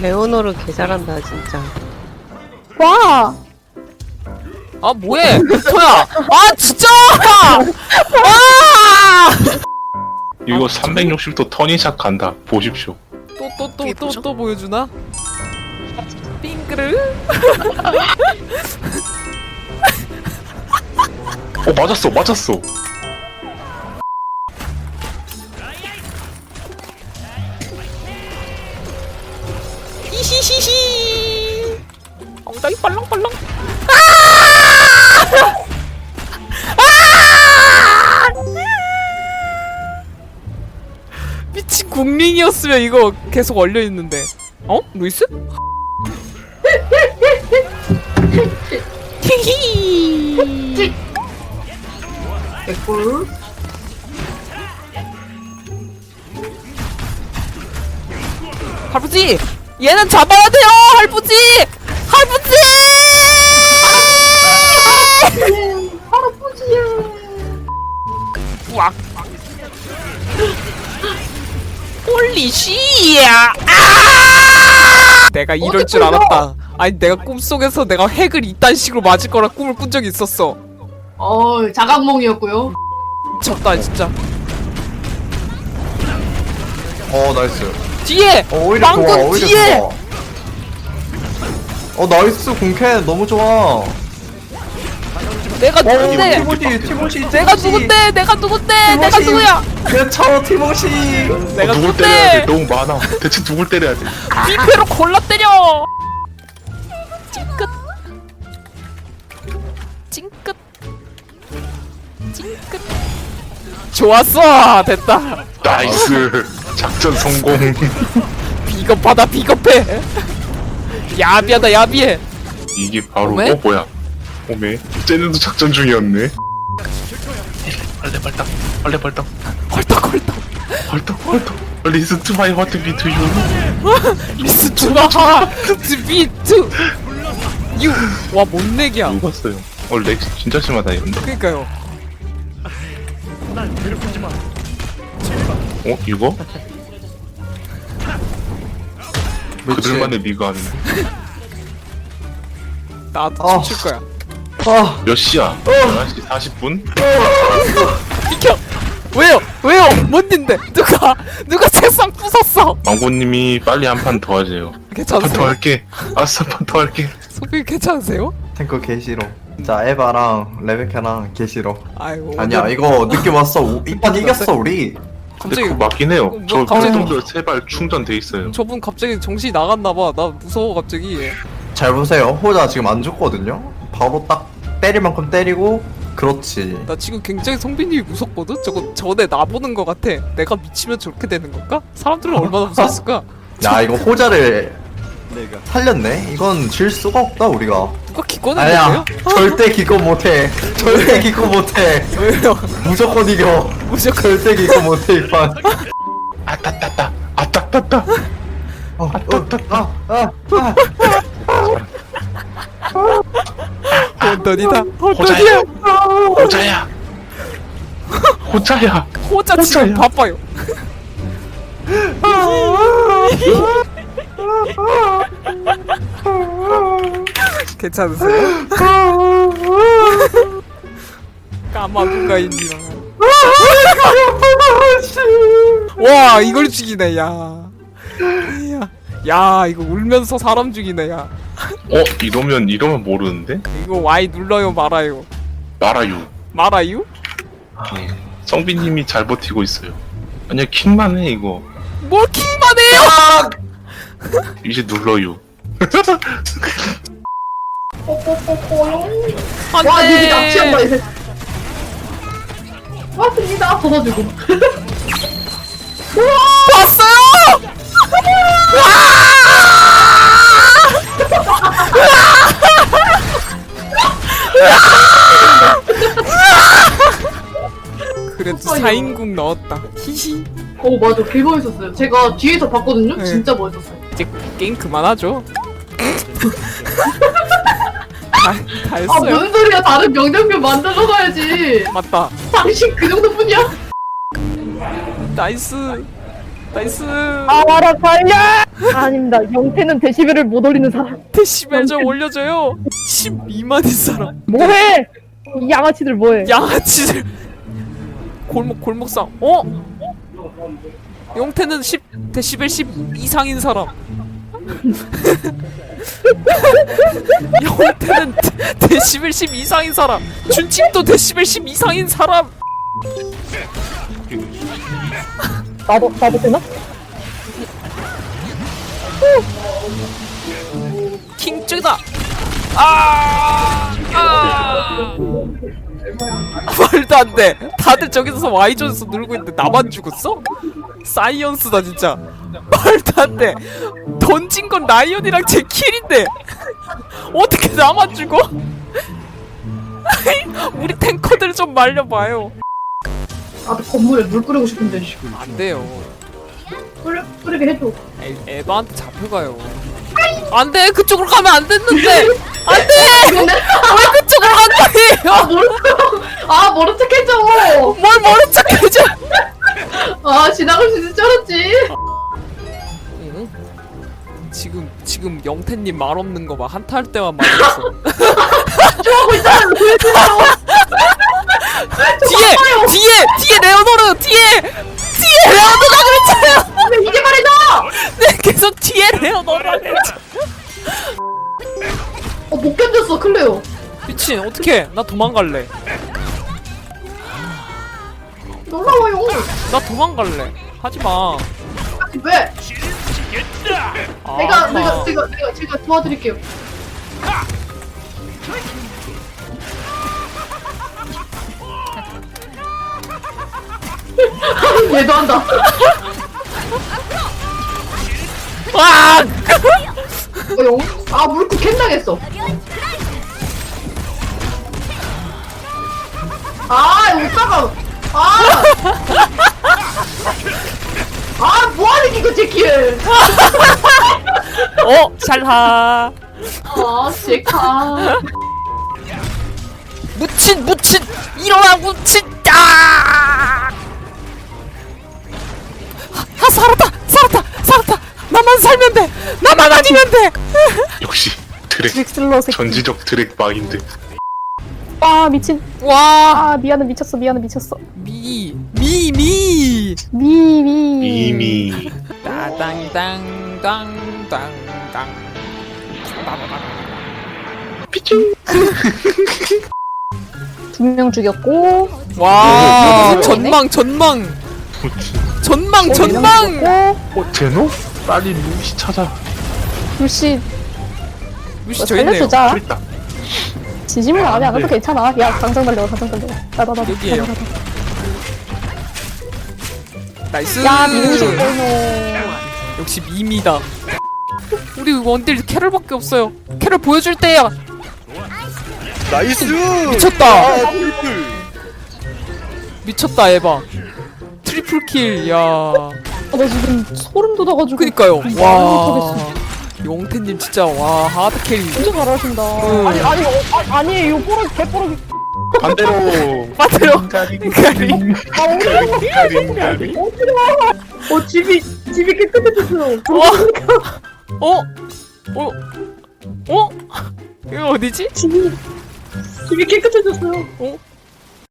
레오노르 개 잘한다 진짜. 와! 아 뭐해 토야 아 진짜 아 이거 360도 터니샷 간다. 보십시오. 또 또 또 또 또 보여주나 빙그르 어 맞았어 맞았어. 엉덩이 빨랑빨랑 미친 국민이었으면 이거 계속 얼려 있는데. 어? 루이스? 히히. 개꿀. 할부지, 얘는 잡아야 돼요, 할부지. 할아버지야. 우악. 홀리 씨야. 아! 내가 이럴 줄 알았다. 아니 내가 꿈속에서 내가 핵을 이딴 식으로 맞을 거라 꿈을 꾼 적이 있었어. 어, 자각몽이었고요. 미쳤다 진짜. 어 나이스 뒤에 어 오히려 망군 좋아 오히려 뒤에! 좋아 어 나이스 공캔 너무 좋아 내가 어 누군데? 티모시 티모시 내가 누군데? 내가 누군데? 내가 누구야? 그쵸 티모시 내가 어, 누굴 때려야 돼? 누군데? 너무 많아. 대체 누굴 때려야 돼? 뷔페로 골라 때려. 찡끗. 찡끗. 찡끗. 좋았어. 됐다. 나이스. 작전 성공. 비겁하다 비겁해. 야비하다 야비해. 이게 바로 오메? 어 뭐야? 오메. 쟤네도 작전 중이었네. 빨리 빨딱 헐떡헐떡. 헐떡 헐떡. Listen to my heart beat to you. 리스 투마 비트. 유. 와 못 내기야. 누갔어요. 어 렉 진짜 심하다 이런데. 그니까요. 어 이거? 그들만의 리가 아니네. 나도 아. 춤출 거야. 아 몇 시야? 11시 40분? 비켜. 왜요? 왜요? 뭔 일인데? 누가 누가 책상 부쉈어? 망고님이 빨리 한 판 더 하세요. 한 판 더 괜찮으세요? 할게. 알았어 한판 더 할게. 소피 괜찮으세요? 탱커 개 싫어 진짜 에바랑 레베카랑 개 싫어 아이고. 아니야 오늘 이거 느낌 왔어 이판 이겼어 우리 근데 갑자기 그거 맞긴 해요. 뭐저 갑자기 불동들 세발 충전돼 있어요. 저분 갑자기 정신이 나갔나 봐. 나 무서워 갑자기. 잘 보세요 호자 지금 안 죽거든요 바로 딱 때릴 만큼 때리고 그렇지 나 지금 굉장히 성빈님이 무섭거든. 저거 저내 나 보는 거 같아. 내가 미치면 저렇게 되는 건가? 사람들은 얼마나 무서웠을까? 야 이거 호자를 살렸네 이건 질 수가 없다 우리가 누가 못해요? 절대 기껏 못해 절대 기껏 못해 왜요? 무조건 이겨 무조건 절대 기껏 못해 이판 아따따따 아따따따. 어, 어, 아, 아, 아. 혼돈이다. 혼돈이야. 호자야. 호자야. 호자 지금. 바빠요. 괜찮으세요? 까마귀가 있니라. 와 이걸 죽이네 야. 야. 야 이거 울면서 사람 죽이네 야. 어 이러면 이러면 모르는데? 이거 Y 눌러요 말아요. 말아요. 말아요? 예. 성빈님이 잘 버티고 있어요. 아니야 킹만 해 이거. 뭘 킹만 해요? 이제 눌러요. 와, 여기 납치한다, 안돼. 이제. 왔습니다. 벗어주고. 4인국 넣었다. 히히. 어, 맞아. 개 멋있었어요. 제가 뒤에서 봤거든요? 네. 진짜 멋있었어요. 이제 게임 그만하죠. 다, 다 아, 했어요. 뭔 소리야. 다른 명령표 만들어놔야지. 맞다. 당신 그 정도뿐이야? 나이스. 나이스. 알아, 달려! 아닙니다. 영태는 데시벨을 못 올리는 사람. 데시벨 좀 올려줘요 12만인 사람 뭐해? 이 양아치들 뭐해? 양아치들 골목 골목상 어? 용태는 10 데시벨 10 이상인 사람 용태는 데- 데시벨 10 이상인 사람 준칙도 데시벨 10 이상인 사람 나도 나도 되나? 킹ጭ다 아, 아. 말도 안 돼. 다들 저기서 Y존에서 놀고 있는데 나만 죽었어? 사이언스다 진짜. 말도 안 돼. 던진 건 라이언이랑 제 킬인데. 어떻게 나만 죽어? 우리 탱커들 좀 말려봐요. 나도 건물에 물 뿌리고 싶은데. 씨. 안 돼요. 뿌리, 뿌리게 해줘 에, 에바한테 잡혀가요. 안 돼! 그쪽으로 가면 안 됐는데! 안 돼! 왜 그쪽으로 간 거예요 모른 아 모른 척 해줘 뭘 모른 척 해줘 아 지나갈 수 있을 줄 알았지. 응? 지금 지금 영태님 말 없는 거봐 한타 할 때만 말했어. 좋아하고 있잖아 뒤에 뒤에 뒤에 레오노르 뒤에 뒤에 레오노르 왜 이제 말해줘 네 계속 뒤에 레오노르 그랬잖아 어못 견뎠어. 클레오. 미친 어떡해. 나 도망갈래 놀라워요. 나 도망갈래. 하지 마. 아니, 왜? 아, 내가 하지마. 내가 제가 내가 제가 도와드릴게요. 얘도 한다. 아! 어, 영? 아 물고 캔 당했어. 아 오빠가 아! 아 뭐하는 이거 제키엘 어 샬하 아 제카. 묻힌 묻힌 일어나 묻힌 아! 아 살았다 살았다 살았다. 나만 살면 돼. 나만 아니면 돼. 역시 드랙. 전지적 드랙 마인드 아 미친. 와! 아 미안해 미쳤어 미안해 미쳤어. 미! 미! 미! 미 미. 이미 따당당당당당 두 명 죽였고. 와 오, 전망 전망 전망 전망 죽였고. 어 제노? 빨리 루시 찾아 불씨 루시 저 있네요 살려주자. 그랬다 진심으로 마음에 안 가도 네. 괜찮아. 야 당장 달려 당장 달려. 나나나 여기에요. 나이스 야 민식. 역시 밈이다 우리 원딜 캐럴밖에 없어요 캐럴 보여줄 때야 나이스! 미쳤다 미쳤다 에바 트리플 킬야 아, 나 지금 소름 돋아가지고. 그니까요 와 못하겠어. 용태님 진짜 와 하드 캐리 진짜 잘하신다. 응. 아니 아니 어, 아, 아니 이거 뽀록 개뽀록. 반대로 빠트려 가리 가리 아 오늘 가리 가리 어 집이 집이 깨끗해졌어 어? 어? 어? 이거 어디지? 집이 집이 깨끗해졌어요 어?